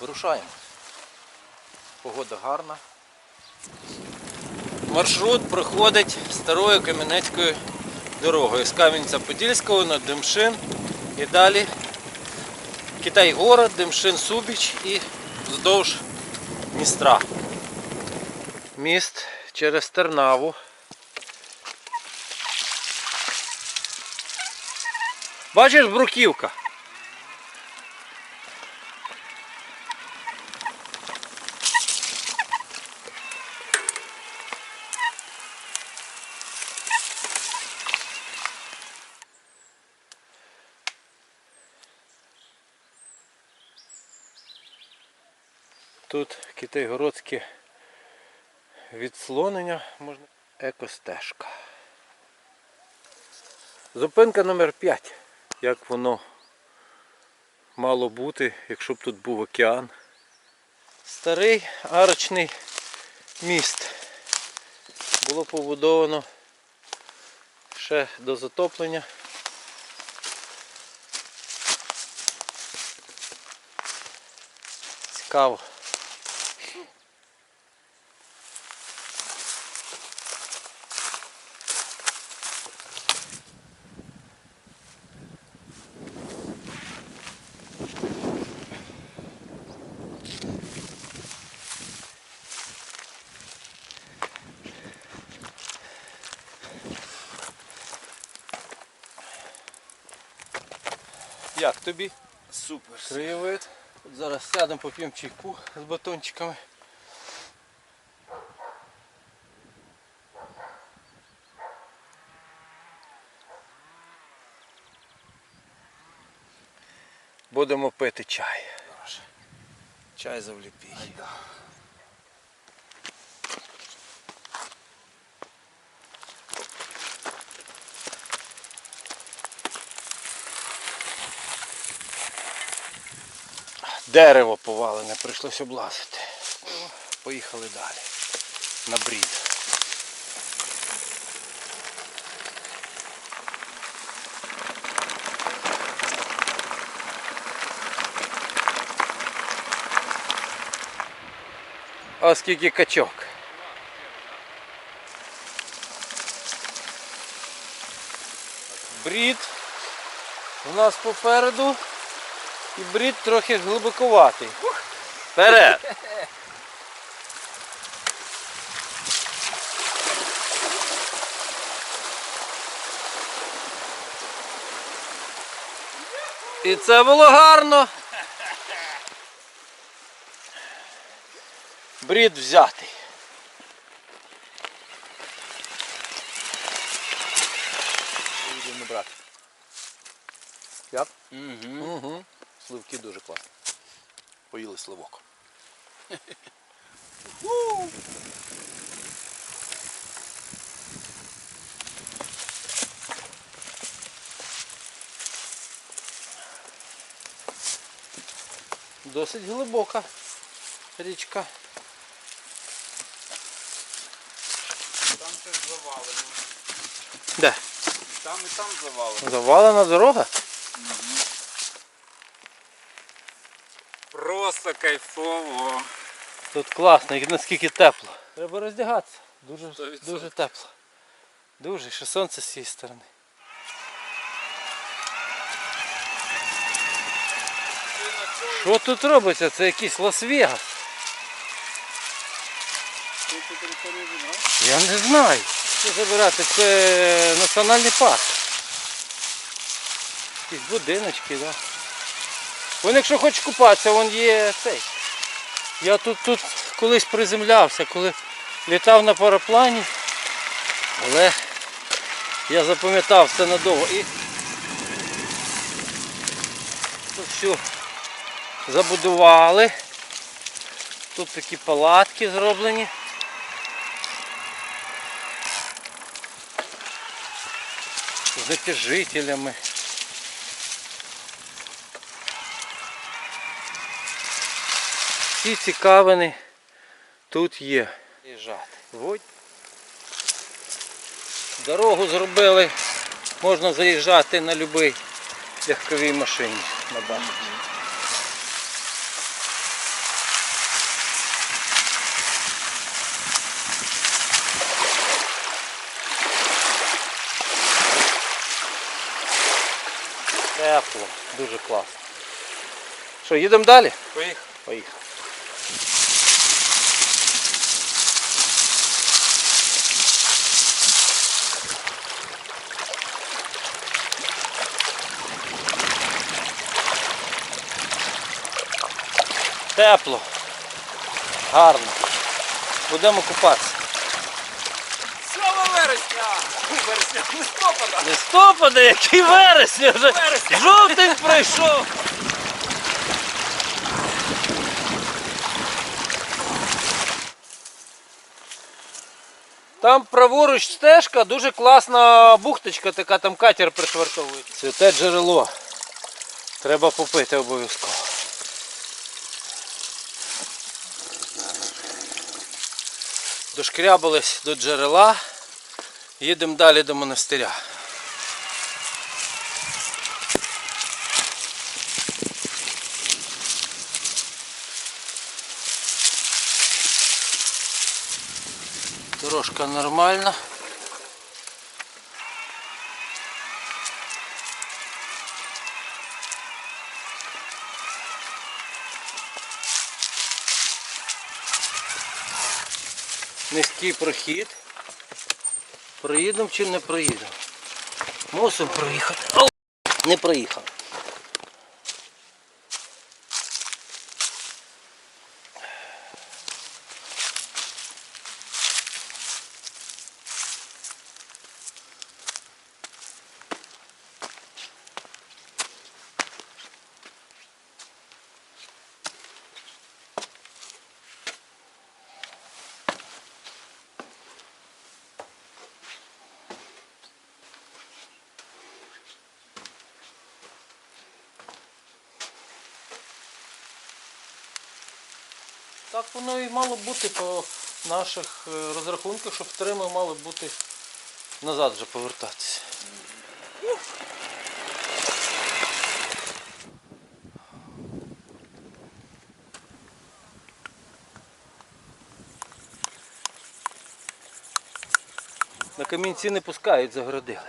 Вирушаємо. Погода гарна. Маршрут проходить старою Кам'янецькою дорогою з Кам'янця-Подільського на Демшин і далі Китай-город, Демшин-Субіч і вздовж Дністра. Міст через Тернаву. Бачиш бруківка? Тут китайгородське відслонення, можна екостежка. Зупинка номер 5. Як воно мало бути, якщо б тут був океан. Старий арочний міст. Було побудовано ще до затоплення. Цікаво. Як тобі? Супер. Краєвид. От Зараз сядемо, поп'ємо чайку з батончиками. Будемо пити чай. Чай завліпій. Дерево повалене, прийшлось облазити. Поїхали далі. На брід. А скільки качок. Брід у нас попереду. І брід трохи глибоковатий. Вперед! І це було гарно. Брід взятий. Будемо брати. Як? Угу. Угу. Сливки дуже класні. Поїли сливок. Досить глибока річка. Там щось завалено. Де? І Там і там завалено. Завалена дорога? Просто кайфово. Тут класно, і наскільки тепло. Треба роздягатися. Дуже, дуже тепло. Дуже, ще сонце з цієї сторони. Що тут робиться? Це якийсь Лас-Вегас. Я не знаю. Що забирати? Це національний парк. Якісь будиночки, да. Вон якщо хочеш купатися, вон є цей. Я тут, тут колись приземлявся, коли літав на параплані, але я запам'ятав це надовго і тут все забудували. Тут такі палатки зроблені. З натяжителями. всі цікавини тут є. От. Дорогу зробили, можна заїжджати на будь-якій легковій машині на. Тепло, дуже класно. Що, їдемо далі? Поїхали. Поїхали. Тепло. Гарно. Будемо купатися. 7 вересня! Вересня, листопада! Листопада, який вересня вже. Вересня. Жовтень пройшов. Там праворуч стежка, дуже класна бухточка, така там катер пришвартовується. Це те джерело. Треба попити обов'язково. Дошкрябались до джерела. Їдемо далі до монастиря. Дорожка нормальна. Низький прохід. Проїдемо чи не проїдемо? Мусимо проїхати. О, не проїхав. Так воно і мало бути по наших е, розрахунках, щоб стрими мали бути назад вже повертатися. На камінці не пускають, загородили.